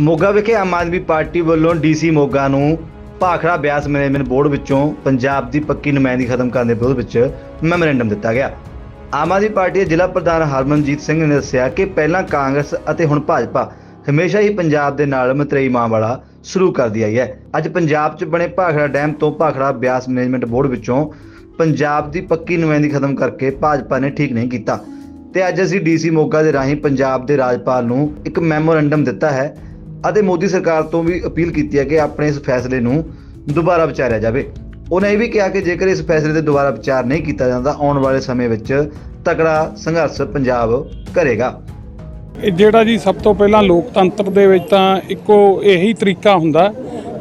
ਮੋਗਾ ਵਿਖੇ ਆਮ ਆਦਮੀ ਪਾਰਟੀ ਵੱਲੋਂ ਡੀਸੀ ਮੋਗਾ ਨੂੰ ਭਾਖੜਾ ਬਿਆਸ ਮੈਨੇਜਮੈਂਟ ਬੋਰਡ ਵਿੱਚੋਂ ਪੰਜਾਬ ਦੀ ਪੱਕੀ ਨੁਮਾਇੰਦੀ ਖਤਮ ਕਰਨ ਦੇ ਵਿਰੋਧ ਵਿੱਚ ਮੈਮੋਰੈਂਡਮ ਦਿੱਤਾ ਗਿਆ। ਆਮ ਆਦਮੀ ਪਾਰਟੀ ਦੇ ਜ਼ਿਲ੍ਹਾ ਪ੍ਰਧਾਨ ਹਰਮਨਜੀਤ ਸਿੰਘ ਨੇ ਦੱਸਿਆ ਕਿ ਪਹਿਲਾਂ ਕਾਂਗਰਸ ਅਤੇ ਹੁਣ ਭਾਜਪਾ ਹਮੇਸ਼ਾ ਹੀ ਪੰਜਾਬ ਦੇ ਨਾਲ ਮਤਰੇਈ ਮਾਂ ਵਾਲਾ ਸ਼ੁਰੂ ਕਰਦੀ ਆਈ ਹੈ। ਅੱਜ ਪੰਜਾਬ 'ਚ ਬਣੇ ਭਾਖੜਾ ਡੈਮ ਤੋਂ ਭਾਖੜਾ ਬਿਆਸ ਮੈਨੇਜਮੈਂਟ ਬੋਰਡ ਵਿੱਚੋਂ ਪੰਜਾਬ ਦੀ ਪੱਕੀ ਨੁਮਾਇੰਦੀ ਖਤਮ ਕਰਕੇ ਭਾਜਪਾ ਨੇ ਠੀਕ ਨਹੀਂ ਕੀਤਾ। ਤੇ ਅੱਜ ਅਸੀਂ ਡੀਸੀ ਮੋਗਾ ਦੇ ਰਾਹੀਂ ਪੰਜਾਬ ਦੇ ਰਾਜਪਾਲ ਨੂੰ ਇੱਕ ਮੈਮੋਰੈਂਡਮ ਦਿੱਤਾ ਹੈ। ਅਤੇ ਮੋਦੀ ਸਰਕਾਰ ਤੋਂ ਵੀ ਅਪੀਲ ਕੀਤੀ ਹੈ ਕਿ ਆਪਣੇ ਇਸ ਫੈਸਲੇ ਨੂੰ ਦੁਬਾਰਾ ਵਿਚਾਰਿਆ ਜਾਵੇ। ਉਹਨੇ ਇਹ ਵੀ ਕਿਹਾ ਕਿ ਜੇਕਰ ਇਸ ਫੈਸਲੇ ਤੇ ਦੁਬਾਰਾ ਵਿਚਾਰ ਨਹੀਂ ਕੀਤਾ ਜਾਂਦਾ, ਆਉਣ ਵਾਲੇ ਸਮੇਂ ਵਿੱਚ ਤਕੜਾ ਸੰਘਰਸ਼ ਪੰਜਾਬ ਕਰੇਗਾ। ਜਿਹੜਾ ਜੀ ਸਭ ਤੋਂ ਪਹਿਲਾਂ ਲੋਕਤੰਤਰ ਦੇ ਵਿੱਚ ਤਾਂ ਇੱਕੋ ਇਹੀ ਤਰੀਕਾ ਹੁੰਦਾ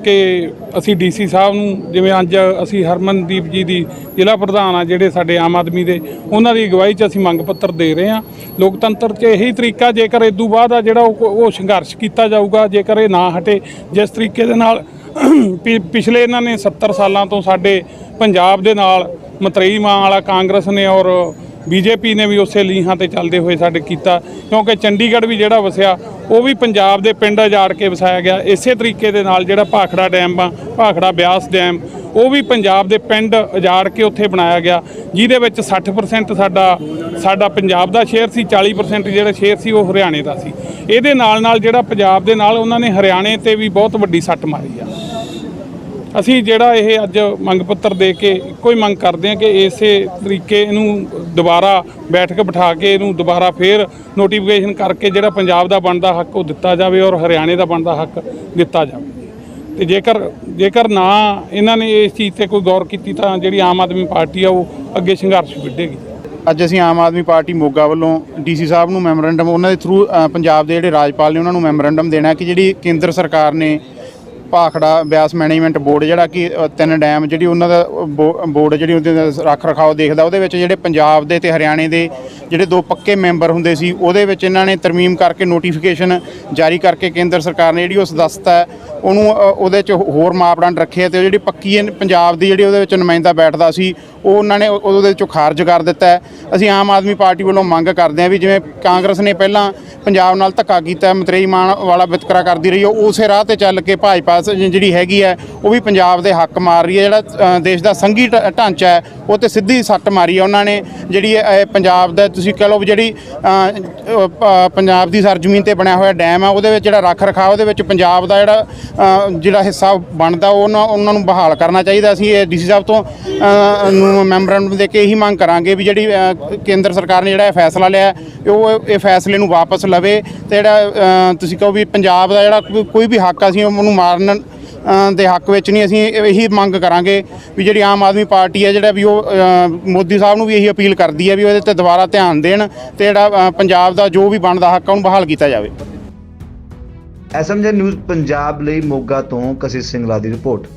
ਕਿ ਅਸੀਂ ਡੀਸੀ ਸਾਹਿਬ ਨੂੰ, ਜਿਵੇਂ ਅੱਜ ਅਸੀਂ ਹਰਮਨਦੀਪ ਜੀ ਦੀ ਜ਼ਿਲ੍ਹਾ ਪ੍ਰਧਾਨ ਆ ਜਿਹੜੇ ਸਾਡੇ ਆਮ ਆਦਮੀ ਦੇ, ਉਹਨਾਂ ਦੀ ਅਗਵਾਈ 'ਚ ਅਸੀਂ ਮੰਗ ਪੱਤਰ ਦੇ ਰਹੇ ਹਾਂ। ਲੋਕਤੰਤਰ 'ਚ ਇਹੀ ਤਰੀਕਾ, ਜੇਕਰ ਇਦੋਂ ਬਾਅਦ ਆ ਜਿਹੜਾ ਉਹ ਉਹ ਸੰਘਰਸ਼ ਕੀਤਾ ਜਾਊਗਾ, ਜੇਕਰ ਇਹ ਨਾ ਹਟੇ, ਜਿਸ ਤਰੀਕੇ ਦੇ ਨਾਲ ਪਿ- ਪਿਛਲੇ ਇਹਨਾਂ ਨੇ 70 ਸਾਲਾਂ ਤੋਂ ਸਾਡੇ ਪੰਜਾਬ ਦੇ ਨਾਲ ਮਤਰੇਈ ਮਾਂ ਵਾਲਾ ਕਾਂਗਰਸ ਨੇ ਔਰ ਬੀਜੇਪੀ ਨੇ ਵੀ ਉਸੇ ਲੀਹਾਂ ਤੇ ਚੱਲਦੇ ਹੋਏ ਸਾਡੇ ਕੀਤਾ, ਕਿਉਂਕਿ ਚੰਡੀਗੜ੍ਹ ਵੀ ਜਿਹੜਾ ਵਸਿਆ, ਉਹ ਵੀ ਪੰਜਾਬ ਦੇ ਪਿੰਡ ਉਜਾੜ ਕੇ ਵਸਾਇਆ ਗਿਆ। ਇਸੇ ਤਰੀਕੇ ਦੇ ਨਾਲ ਜਿਹੜਾ ਭਾਖੜਾ ਡੈਮ ਆ, ਭਾਖੜਾ ਬਿਆਸ ਡੈਮ, ਉਹ ਵੀ ਪੰਜਾਬ ਦੇ ਪਿੰਡ ਉਜਾੜ ਕੇ ਉੱਥੇ ਬਣਾਇਆ ਗਿਆ, ਜਿਹਦੇ ਵਿੱਚ 60% ਸਾਡਾ ਸਾਡਾ ਪੰਜਾਬ ਦਾ ਸ਼ੇਅਰ ਸੀ 40% ਜਿਹੜਾ ਸ਼ੇਅਰ ਸੀ ਉਹ ਹਰਿਆਣੇ ਦਾ ਸੀ। ਇਹਦੇ ਨਾਲ ਨਾਲ ਜਿਹੜਾ ਪੰਜਾਬ ਦੇ ਨਾਲ ਉਹਨਾਂ ਨੇ ਹਰਿਆਣੇ ਤੇ ਵੀ ਬਹੁਤ ਵੱਡੀ ਸੱਟ ਮਾਰੀ ਆ। ਅਸੀਂ ਜਿਹੜਾ ਇਹ ਅੱਜ ਮੰਗ ਪੱਤਰ ਦੇ ਕੇ ਇੱਕੋ ਹੀ ਮੰਗ ਕਰਦੇ ਹਾਂ ਕਿ ਇਸੇ ਤਰੀਕੇ ਇਹਨੂੰ ਦੁਬਾਰਾ ਬੈਠਕ ਬਿਠਾ ਕੇ ਇਹਨੂੰ ਦੁਬਾਰਾ ਫੇਰ ਨੋਟੀਫਿਕੇਸ਼ਨ ਕਰਕੇ ਜਿਹੜਾ ਪੰਜਾਬ ਦਾ ਬਣਦਾ ਹੱਕ ਉਹ ਦਿੱਤਾ ਜਾਵੇ ਔਰ ਹਰਿਆਣੇ ਦਾ ਬਣਦਾ ਹੱਕ ਦਿੱਤਾ ਜਾਵੇ। ਤੇ ਜੇਕਰ ਜੇਕਰ ਨਾ ਇਹਨਾਂ ਨੇ ਇਸ ਚੀਜ਼ ਤੇ ਕੋਈ ਗੌਰ ਕੀਤੀ ਤਾਂ ਜਿਹੜੀ ਆਮ ਆਦਮੀ ਪਾਰਟੀ ਆ ਉਹ ਅੱਗੇ ਸੰਘਰਸ਼ ਵਿੱਢੇਗੀ। ਅੱਜ ਅਸੀਂ ਆਮ ਆਦਮੀ ਪਾਰਟੀ ਮੋਗਾ ਵੱਲੋਂ ਡੀਸੀ ਸਾਹਿਬ ਨੂੰ ਮੈਮੋਰੈਂਡਮ ਉਹਨਾਂ ਦੇ ਥਰੂ ਪੰਜਾਬ ਦੇ ਜਿਹੜੇ ਰਾਜਪਾਲ ਨੇ ਉਹਨਾਂ ਨੂੰ ਮੈਮੋਰੈਂਡਮ ਦੇਣਾ ਕਿ ਜਿਹੜੀ ਕੇਂਦਰ ਸਰਕਾਰ ਨੇ ਭਾਖੜਾ ਬਿਆਸ ਮੈਨੇਜਮੈਂਟ ਬੋਰਡ ਜਿਹੜਾ ਕਿ ਤਿੰਨ ਡੈਮ ਜਿਹੜੀ ਉਹਨਾਂ ਦਾ ਬੋ- ਬੋਰਡ ਜਿਹੜੀ ਉਹਦੇ ਰੱਖ ਰਖਾਓ ਦੇਖਦਾ, ਉਹਦੇ ਵਿੱਚ ਜਿਹੜੇ ਪੰਜਾਬ ਦੇ ਤੇ ਹਰਿਆਣੇ ਦੇ ਜਿਹੜੇ ਦੋ ਪੱਕੇ ਮੈਂਬਰ ਹੁੰਦੇ ਸੀ, ਉਹਦੇ ਵਿੱਚ ਇਹਨਾਂ ਨੇ ਤਰਮੀਮ ਕਰਕੇ ਨੋਟੀਫਿਕੇਸ਼ਨ ਜਾਰੀ ਕਰਕੇ ਕੇਂਦਰ ਸਰਕਾਰ ਨੇ ਜਿਹੜੀ ਉਸ ਦਸਤਾ ਉਹਨੂੰ ਉਹਦੇ ਚ ਹੋਰ ਮਾਪਦੰਡ ਰੱਖੇ ਤੇ ਜਿਹੜੀ ਪੱਕੀ ਇਹ ਪੰਜਾਬ ਦੀ ਜਿਹੜੀ ਉਹਦੇ ਵਿੱਚ ਨੁਮਾਇੰਦਾ ਬੈਠਦਾ ਸੀ, ਉਹ ਉਹਨਾਂ ਨੇ ਉਹਦੇ ਚੋਂ ਖਾਰਜ ਕਰ ਦਿੱਤਾ ਅਸੀਂ ਆਮ ਆਦਮੀ ਪਾਰਟੀ ਵੱਲੋਂ ਮੰਗ ਕਰਦੇ ਹਾਂ ਵੀ ਜਿਵੇਂ ਕਾਂਗਰਸ ਨੇ ਪਹਿਲਾਂ ਪੰਜਾਬ ਨਾਲ ਧੱਕਾ ਕੀਤਾ, ਮਤਰੇਈ ਮਾਨ ਵਾਲਾ ਵਿਤਕਰਾ ਕਰਦੀ ਰਹੀ, ਉਹ ਉਸੇ ਰਾਹ ਤੇ ਚੱਲ ਕੇ ਭਾਜਪਾ ਜਿਹੜੀ ਹੈਗੀ ਹੈ, ਉਹ ਵੀ ਪੰਜਾਬ ਦੇ ਹੱਕ ਮਾਰ ਰਹੀ ਹੈ। ਜਿਹੜਾ ਦੇਸ਼ ਦਾ ਸੰਘੀ ਢ- ਢਾਂਚਾ ਹੈ, ਉਹ ਤੇ ਸਿੱਧੀ ਸੱਟ ਮਾਰੀ ਹੈ ਉਹਨਾਂ ਨੇ। ਜਿਹੜੀ ਪੰਜਾਬ ਦਾ ਤੁਸੀਂ ਕਹ ਲਓ ਵੀ ਜਿਹੜੀ ਪੰਜਾਬ ਦੀ ਸਰਜ਼ਮੀਨ ਤੇ ਬਣਿਆ ਹੋਇਆ ਡੈਮ ਆ, ਉਹਦੇ ਵਿੱਚ ਜਿਹੜਾ ਰੱਖ ਰਖਾਅ ਉਹਦੇ ਵਿੱਚ ਪੰਜਾਬ ਦਾ ਜਿਹੜਾ ਜਿਹੜਾ ਹਿੱਸਾ ਬਣਦਾ ਉਹ ਉਹਨਾਂ ਉਹਨਾਂ ਨੂੰ ਬਹਾਲ ਕਰਨਾ ਚਾਹੀਦਾ। ਅਸੀਂ ਇਹ ਡੀਸੀ ਸਾਹਿਬ ਤੋਂ ਅ, ਨੂੰ ਮੈਮੋਰੈਂਡਮ ਦੇ ਕੇ ਇਹੀ ਮੰਗ ਕਰਾਂਗੇ ਵੀ ਜਿਹੜੀ ਕੇਂਦਰ ਸਰਕਾਰ ਨੇ ਜਿਹੜਾ ਇਹ ਫੈਸਲਾ ਲਿਆ ਉਹ ਇਹ ਫੈਸਲੇ ਨੂੰ ਵਾਪਸ ਲਵੇ ਤੇ ਜਿਹੜਾ ਤੁਸੀਂ ਕਹੋ ਵੀ ਪੰਜਾਬ ਦਾ ਜਿਹੜਾ ਕੋਈ- ਕੋਈ ਵੀ ਹੱਕ ਅਸੀਂ ਉਹਨੂੰ ਮਾਰਨ ਦੇ ਹੱਕ ਵਿੱਚ ਨਹੀਂ। ਅਸੀਂ ਇਹੀ ਮੰਗ ਕਰਾਂਗੇ ਵੀ ਜਿਹੜੀ ਆਮ ਆਦਮੀ ਪਾਰਟੀ ਹੈ ਜਿਹੜਾ ਵੀ ਉਹ ਮੋਦੀ ਸਾਹਿਬ ਨੂੰ ਵੀ ਇਹੀ ਅਪੀਲ ਕਰਦੀ ਹੈ ਵੀ ਉਹਦੇ ਤੇ ਦੁਬਾਰਾ ਧਿਆਨ ਦੇਣ ਤੇ ਜਿਹੜਾ ਪੰਜਾਬ ਦਾ ਜੋ ਵੀ ਬਣਦਾ ਹੱਕ ਆ ਉਹਨੂੰ ਬਹਾਲ ਕੀਤਾ ਜਾਵੇ। ਐਸਐਮਜੀ ਨਿਊਜ਼ ਪੰਜਾਬ ਲਈ ਮੋਗਾ ਤੋਂ ਕਸ਼ਿਸ਼ ਸਿੰਘਲਾ ਦੀ ਰਿਪੋਰਟ।